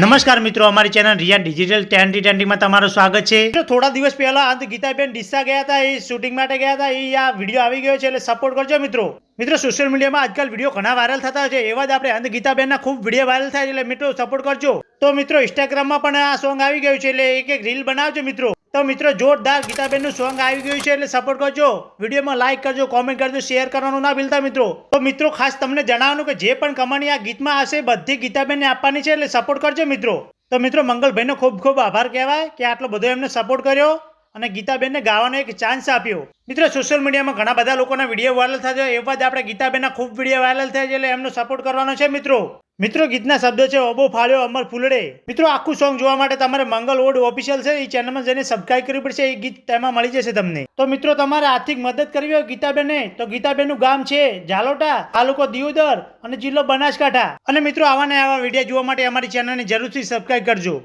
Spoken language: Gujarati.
નમસ્કાર મિત્રો, અમારી ચેનલ રિયા ડિજિટલ ટેન્ડી ટેન્ડીમાં તમારું સ્વાગત છે. થોડા દિવસ પહેલા અંત ગીતાબેન ડિસ્સા ગયા હતા, એ શૂટિંગ માટે ગયા હતા, એ આ વીડિયો આવી ગયો છે, એટલે સપોર્ટ કરજો મિત્રો. મિત્રો સોશિયલ મીડિયામાં આજકાલ વીડિયો ઘણા વાયરલ થતા છે, એવા જ આપણે અંત ગીતાબેનના ખૂબ વીડિયો વાયરલ થાય છે, એટલે મિત્રો સપોર્ટ કરજો. તો મિત્રો ઇન્સ્ટાગ્રામમાં પણ આ સોંગ આવી ગયું છે, એટલે એક એક રીલ બનાવજો મિત્રો. તો મિત્રો જોરદાર ગીતાબેનનું સોંગ આવી ગયું છે એટલે સપોર્ટ કરજો. વિડીયોમાં લાઇક કરજો કોમેન્ટ કરજો શેર કરવાનું ના ભૂલતા મિત્રો. તો મિત્રો ખાસ તમને જણાવવાનું કે જે પણ કમાણી આ ગીતમાં હશે, બધી ગીતાબેનને આપવાની છે એટલે સપોર્ટ કરજો મિત્રો. તો મિત્રો મંગલભાઈનો ખૂબ ખૂબ આભાર કહેવાય કે આટલો બધો એમને સપોર્ટ કર્યો અને ગીતાબેનને ગાવાનો એક ચાન્સ આપ્યો. મિત્રો સોશિયલ મીડિયામાં ઘણા બધા લોકોના વીડિયો વાયરલ થયા એવા જ આપણે ગીતાબેનના ખૂબ વીડિયો વાયરલ થયા છે એટલે એમનો સપોર્ટ કરવાનો છે મિત્રો. મિત્રો, ગીતના શબ્દો છે, ઓબો ફાળ્યો, અમર ફૂલડે. મિત્રો, આખું સોંગ જોવા માટે તમારે મંગલ ઓડ ઓફિશિયલ છે, એ ચેનલમાં જઈને સબસ્ક્રાઈબ કરવી પડશે, એ ગીત તેમાં મળી જશે તમને. તો મિત્રો, તમારે આર્થિક મદદ કરવી હોય ગીતાબેને તો ગીતાબેનનું ગામ છે, ઝાલોટા, તાલુકો દિયોદર અને જિલ્લો બનાસકાંઠા. અને મિત્રો, આવા ને આવા વીડિયો જોવા માટે અમારી ચેનલને જરૂરથી સબસ્ક્રાઈબ કરજો.